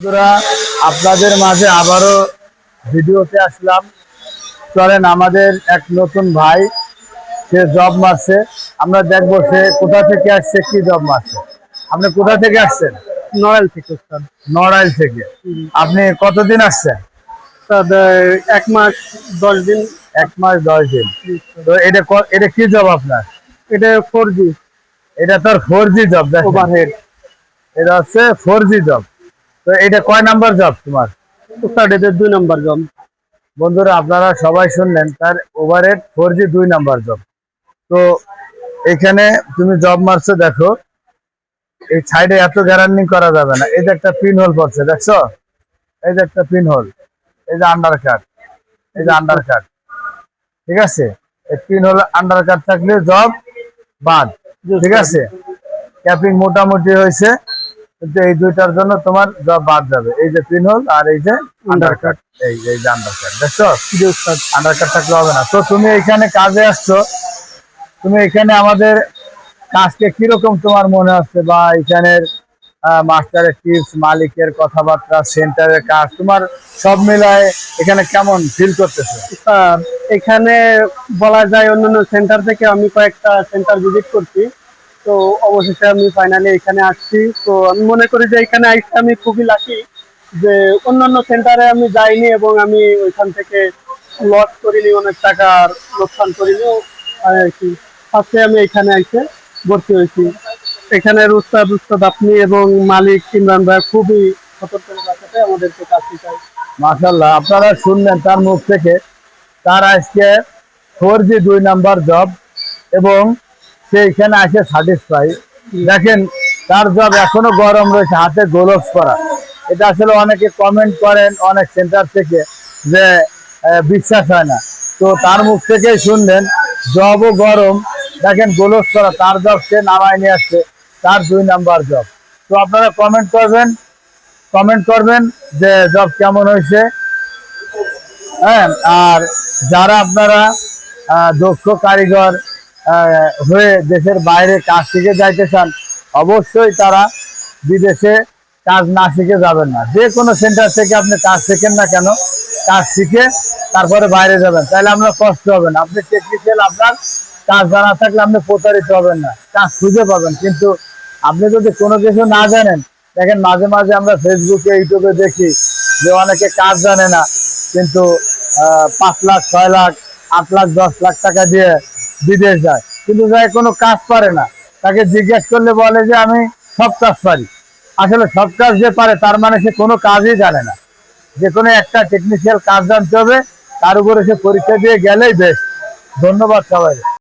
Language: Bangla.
বন্ধুরা আপনাদের মাঝে আবারও ভিডিওতে আসলাম। চলেন আমাদের এক নতুন ভাই সে জব মারছে। আমরা দেখব সে কোথা থেকে আসছে কি জব মারছে। আপনি কোথা থেকে আসছেন? নড়াইল থেকে নড়াইল থেকে। আপনি কতদিন আসছেন? এক মাস দশ দিন। এক মাস দশ দিন। তো এটা এটা কি জব আপনার? এটা ফোর জি এটা তোর ফোর জি জব ওভারহেড এটা হচ্ছে ফোর জি জব তো এটা কয় নাম্বার জব তোমার? দুই নাম্বার জব বন্ধুরা আপনারা সবাই শুনলেন তার ওভারহেড ফোর জি দুই নাম্বার জব তো এখানে তুমি জব মারছো দেখো এই সাইডে এত গ্যারান্ডিং করা যাবে না। এই যে একটা পিন হোল পড়ছে দেখছ? এই যে একটা পিন হোল এই যে আন্ডার কাট এই যে আন্ডার কাট ঠিক আছে? এই পিন হোল আন্ডার কাট থাকলে জব বাদ। ঠিক আছে? ক্যাপিং মোটামুটি হয়েছে। এই দুইটার জন্য তোমার জব বাদ যাবে। এই যে পিন হোল আর এই যে আন্ডার কাট এই যে এই যে আন্ডার কাট দেখছ? আন্ডার কাট থাকলে হবে না। তো তুমি এখানে কাজে আসছো। তুমি এখানে আমাদের কাজকে কীরকম তোমার মনে হচ্ছে বা এখানের মাস্টারের টিপস মালিকের কথাবার্তা সেন্টারের কাজ, তোমার সব মিলায় এখানে কেমন ফিল করতেছে? এখানে বলা যায় অন্যান্য সেন্টার থেকে আমি কয়েকটা সেন্টার ভিজিট করছি। তো অবশেষে আমি ফাইনালি এখানে আসছি। তো আমি মনে করি যে এখানে আসতে আমি খুবই লাকি যে অন্যান্য সেন্টারে আমি যাইনি এবং আমি ওইখান থেকে লস করিনি, অনেক টাকার লোকসান করিনি। আর কি ফার্স্টে আমি এখানে এসে ভর্তি হয়েছি। এখানে উস্তাদ উস্তাদ আপনি এবং মালিক ইমরান ভাই খুবই আমাদেরকে কাজ আপনারা শুনলেন তার মুখ থেকে, তার আজকে ফোর জি দুই নাম্বার জব এবং সে এখানে আসে স্যাটিসফাই দেখেন, তার জব এখনও গরম রয়েছে, হাতে গোলভস করা এটা আসলে অনেকে কমেন্ট করেন, অনেক সেন্টার থেকে, যে বিশ্বাস হয় না। তো তার মুখ থেকেই শুনলেন জবও গরম। দেখেন গোলভস করা তার জব সে নামায় নিয়ে আসছে, তার দুই নাম্বার জব তো আপনারা কমেন্ট করবেন কমেন্ট করবেন যে জব কেমন হয়েছে। হ্যাঁ আর যারা আপনারা দক্ষ কারিগর হয়ে দেশের বাইরে কাজ শিখে যাইতে চান, অবশ্যই তারা বিদেশে কাজ না শিখে যাবেন না। যে কোনো সেন্টার থেকে আপনি কাজ শেখেন না কেন, কাজ শিখে তারপরে বাইরে যাবেন। তাহলে আপনার কষ্ট হবে না। আপনি টেকনিক্যাল আপনার কাজ জানা থাকলে আপনি প্রতারিত হবেন না, কাজ খুঁজে পাবেন। কিন্তু আপনি যদি কোনো কিছু না জানেন, দেখেন মাঝে মাঝে আমরা ফেসবুকে ইউটিউবে দেখি যে অনেকে কাজ জানে না, কিন্তু পাঁচ লাখ, ছয় লাখ, আট লাখ, দশ লাখ টাকা দিয়ে বিদেশ যায়। কিন্তু যায় কোনো কাজ পারে না। তাকে জিজ্ঞেস করলে বলে যে, আমি সব কাজ পারি। আসলে সব কাজ যে পারে, তার মানে সে কোনো কাজই জানে না। যে কোনো একটা টেকনিক্যাল কাজ জানতে হবে, তার উপরে সে পরীক্ষা দিয়ে গেলেই বেশ ধন্যবাদ সবাই